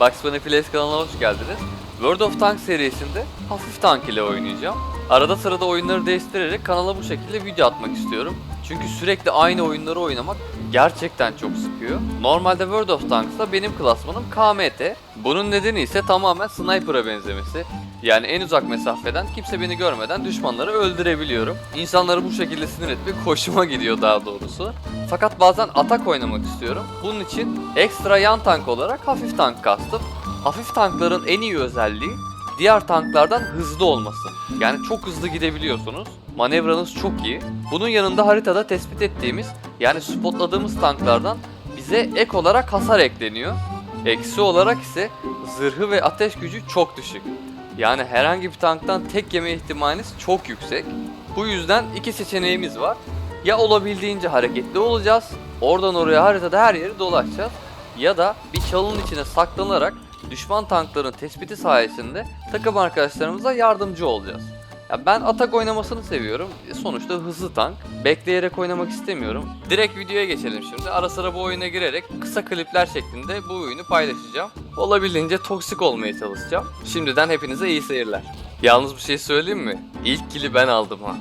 Bugs Bunny Plays kanalına hoş geldiniz. World of Tanks serisinde hafif tank ile oynayacağım. Arada sırada oyunları değiştirerek kanala bu şekilde video atmak istiyorum. Çünkü sürekli aynı oyunları oynamak gerçekten çok sıkıyor. Normalde World of Tanks'ta benim klasmanım KMT. Bunun nedeni ise tamamen sniper'a benzemesi. Yani en uzak mesafeden kimse beni görmeden düşmanları öldürebiliyorum. İnsanları bu şekilde sinir etmek hoşuma gidiyor daha doğrusu. Fakat bazen atak oynamak istiyorum. Bunun için ekstra yan tank olarak hafif tank kastım. Hafif tankların en iyi özelliği diğer tanklardan hızlı olması. Yani çok hızlı gidebiliyorsunuz. Manevranız çok iyi. Bunun yanında haritada tespit ettiğimiz yani spotladığımız tanklardan bize ek olarak hasar ekleniyor. Eksi olarak ise zırhı ve ateş gücü çok düşük. Yani herhangi bir tanktan tek yeme ihtimaliniz çok yüksek. Bu yüzden iki seçeneğimiz var. Ya olabildiğince hareketli olacağız, oradan oraya haritada her yeri dolaşacağız. Ya da bir çalının içine saklanarak düşman tankların tespiti sayesinde takım arkadaşlarımıza yardımcı olacağız. Ya ben atak oynamasını seviyorum. E, Sonuçta hızlı tank. Bekleyerek oynamak istemiyorum. Direkt videoya geçelim şimdi. Ara sıra bu oyuna girerek kısa klipler şeklinde bu oyunu paylaşacağım. Olabildiğince toksik olmaya çalışacağım. Şimdiden hepinize iyi seyirler. Yalnız bir şey söyleyeyim mi? İlk kili ben aldım ha.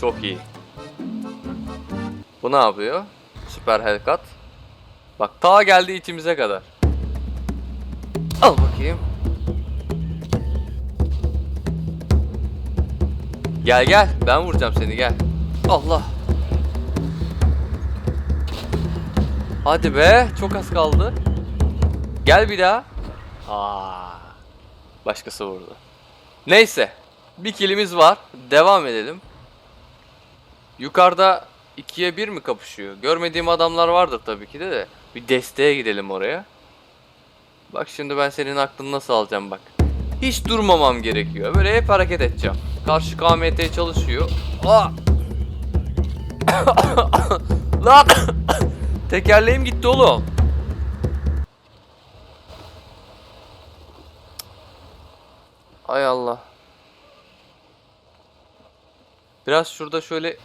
Çok iyi. Bu ne yapıyor? Süper Hellcat. Bak ta geldi içimize kadar. Al bakayım. Gel gel. Ben vuracağım seni gel. Allah. Hadi be. Çok az kaldı. Gel bir daha. Aa. Başkası vurdu. Neyse. Bir kilimiz var. Devam edelim. Yukarıda ikiye bir mi kapışıyor? Görmediğim adamlar vardır tabii ki de de. Bir desteğe gidelim oraya. Bak şimdi ben senin aklını nasıl alacağım bak. Hiç durmamam gerekiyor. Böyle hep hareket edeceğim. Karşı KMT çalışıyor. Aa! Lan! Tekerleğim gitti oğlum. Ay Allah. Biraz şurada şöyle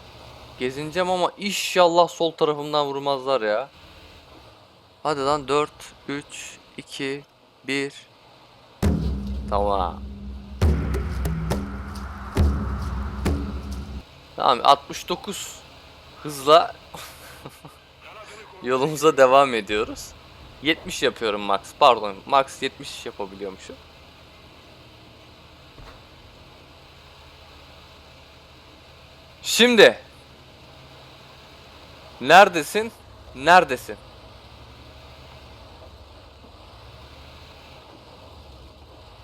gezineceğim ama inşallah sol tarafımdan vurmazlar ya. Hadi lan 4, 3, 2, 1. Tamam. Tamam 69 hızla yolumuza devam ediyoruz. 70 yapıyorum max. Pardon. Max 70 yapabiliyormuşum. Şimdi neredesin? Neredesin?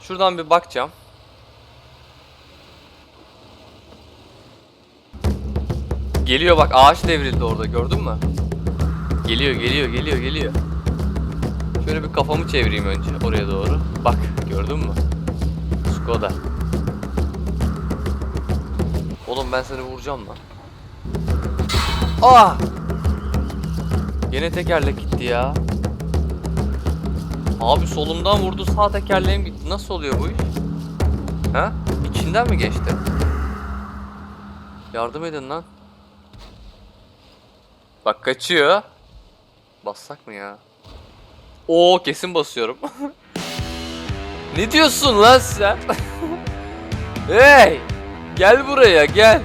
Şuradan bir bakacağım. Geliyor bak ağaç devrildi orada gördün mü? Geliyor geliyor geliyor geliyor. Şöyle bir kafamı çevireyim önce oraya doğru. Bak gördün mü? Skoda. Oğlum ben seni vuracağım lan. Ah! Yine tekerlek gitti ya. Abi solumdan vurdu sağ tekerleğim gitti. Nasıl oluyor bu iş? Ha? İçinden mi geçti? Yardım edin lan. Bak kaçıyor. Bassak mı ya? Oo kesin basıyorum. ne diyorsun lan sen? hey! Gel buraya gel.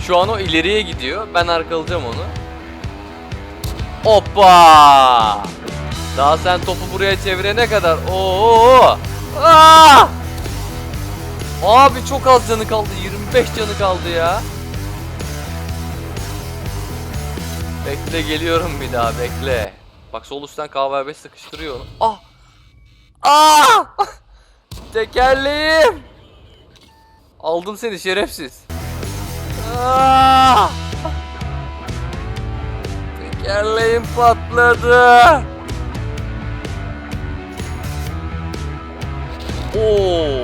Şu an o ileriye gidiyor. Ben arkalayacağım onu. Hoppa! Daha sen topu buraya çevirene kadar. Oo! Aa! Abi çok az canı kaldı. 25 canı kaldı ya. Bekle geliyorum bir daha bekle. Bak sol üstten KV5 sıkıştırıyor. Ah! Ah! Tekerleğim! Aldım seni şerefsiz. Ah! Tekerleğim patladı. Oo.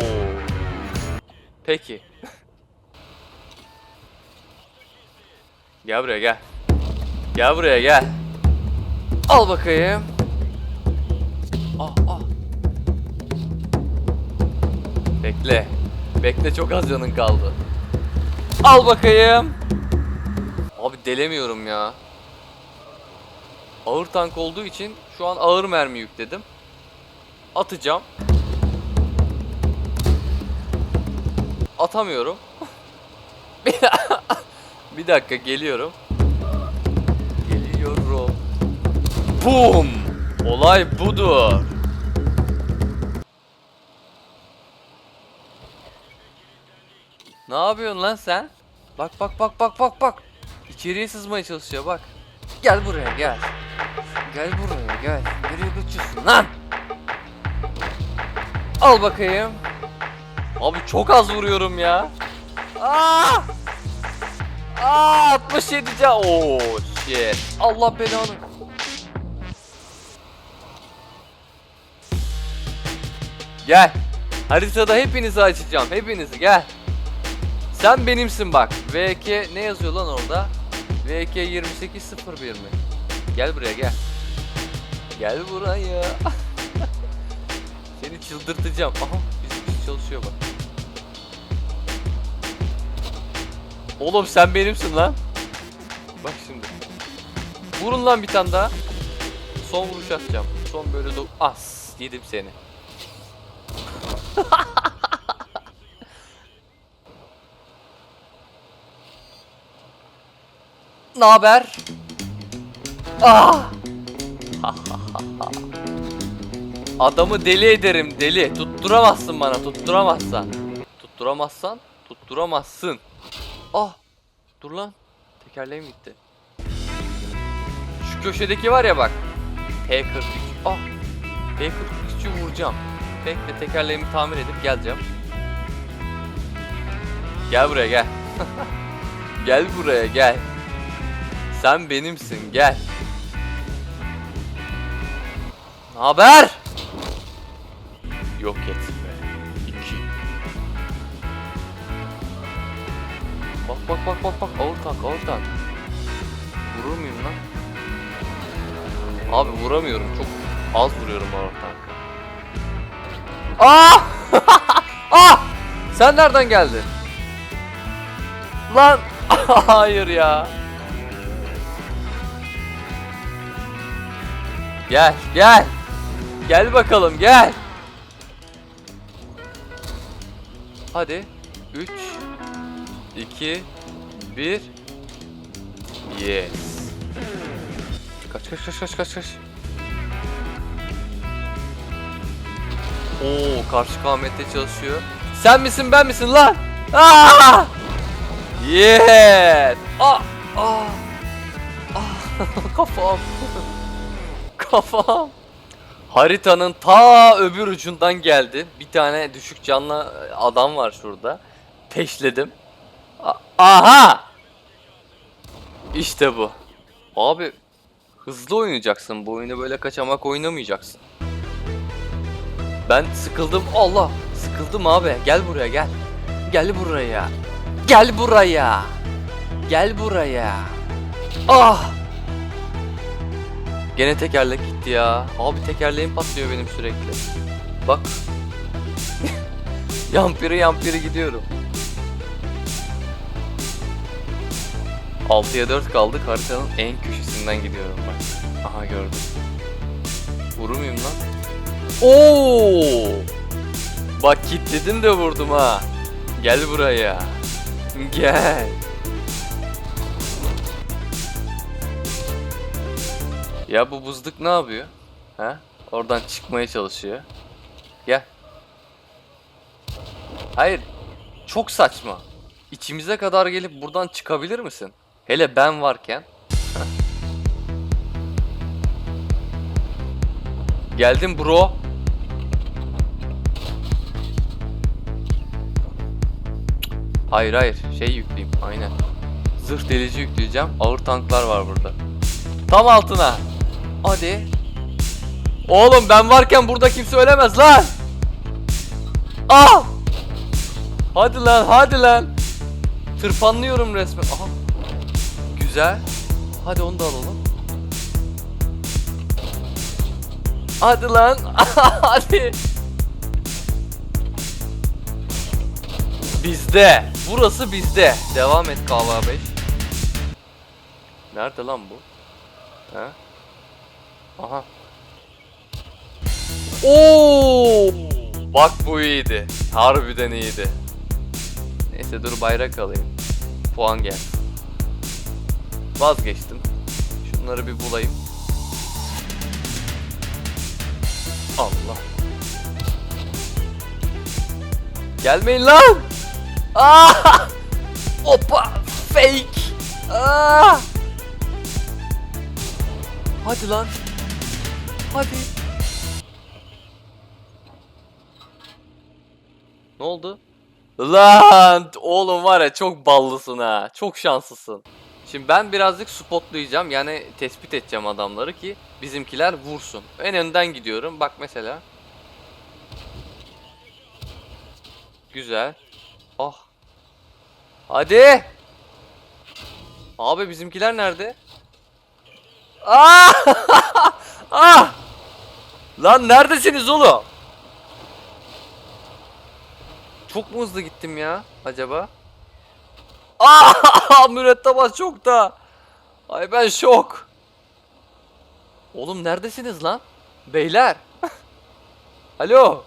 Peki. gel buraya gel. Gel buraya gel. Al bakayım. Ah ah. Bekle. Bekle çok az canın kaldı. Al bakayım. Abi delemiyorum ya. Ağır tank olduğu için şu an ağır mermi yükledim. Atacağım. Atamıyorum. Bir dakika geliyorum. Geliyorum. Boom! Olay budur. Ne yapıyorsun lan sen? Bak bak bak bak bak bak. İçeriye sızmaya çalışıyor bak. Gel buraya gel. Gel buraya gel. Nereye kaçıyorsun lan? Al bakayım. Abi çok az vuruyorum ya. Aa! Aa 67 can. Oo shit. Allah belanı. Gel. Haritada hepinizi açacağım. Hepinizi gel. Sen benimsin bak. VK ne yazıyor lan orada? VK 2801 mi? Gel buraya gel. Gel buraya. Seni çıldırtacağım. Aha bizim çalışıyor bak. Oğlum sen benimsin lan. Bak şimdi. Vurun lan bir tane daha. Son vuruş atacağım. Son böyle do as yedim seni. Ne haber? Ah! Adamı deli ederim deli. Tutturamazsın bana tutturamazsan. Tutturamazsan tutturamazsın. Ah! Dur lan. Tekerleğim gitti. Şu köşedeki var ya bak. P43. Ah! P43'ü vuracağım. Bekle tekerleğimi tamir edip geleceğim. Gel buraya gel. gel buraya gel. Sen benimsin gel. Haber? Yok et be. İki. Bak bak bak bak bak ağır tank ağır tank. Vurur muyum lan? Abi vuramıyorum çok az vuruyorum ağır tanka. Aa! ah! Sen nereden geldin? Lan hayır ya. Gel, gel. Gel bakalım, gel. Hadi. 3 2 1 Yes. Kaç kaç kaç kaç kaç kaç. Oo, karşı kamette çalışıyor. Sen misin, ben misin lan? Aa! Yes. Ah! Ah! Ah! Kafam. Kafam. Haritanın ta öbür ucundan geldi. Bir tane düşük canlı adam var şurada. Peşledim. A- Aha! İşte bu. Abi hızlı oynayacaksın. Bu oyunu böyle kaçamak oynamayacaksın. Ben sıkıldım. Allah! Sıkıldım abi. Gel buraya gel. Gel buraya. Gel buraya. Gel buraya. Ah! Gene tekerlek gitti ya. Abi tekerleğim patlıyor benim sürekli. Bak. yampiri yampiri gidiyorum. 6'ya 4 kaldık. Haritanın en köşesinden gidiyorum bak. Aha gördüm. Vurur muyum lan? Oo! Bak kilitledim de vurdum ha. Gel buraya. Gel. Ya bu buzluk ne yapıyor? Ha? Oradan çıkmaya çalışıyor. Gel. Hayır. Çok saçma. İçimize kadar gelip buradan çıkabilir misin? Hele ben varken. Geldim bro. Hayır hayır şey yükleyeyim aynen. Zırh delici yükleyeceğim. Ağır tanklar var burada. Tam altına. Hadi. Oğlum ben varken burada kimse ölemez lan. Ah! Hadi lan hadi lan. Tırpanlıyorum resmen. Aha. Güzel. Hadi onu da alalım. Hadi lan. hadi. Bizde. Burası bizde. Devam et KV5. Nerede lan bu? Ha? Aha. Oo! Bak bu iyiydi. Harbiden iyiydi. Neyse dur bayrak alayım. Puan gel. Vazgeçtim. Şunları bir bulayım. Allah. Gelmeyin lan! Aa! Hoppa! Fake! Aa! Hadi lan. Hadi. Ne oldu? Lan oğlum var ya çok ballısın ha. Çok şanslısın. Şimdi ben birazcık spotlayacağım. Yani tespit edeceğim adamları ki bizimkiler vursun. En önden gidiyorum. Bak mesela. Güzel. Ah. Hadi. Abi bizimkiler nerede? Ah! ah! Lan neredesiniz oğlum? Çok mu hızlı gittim ya acaba? Ah! Mürettebat çok da. Ay ben şok. Oğlum neredesiniz lan? Beyler. Alo.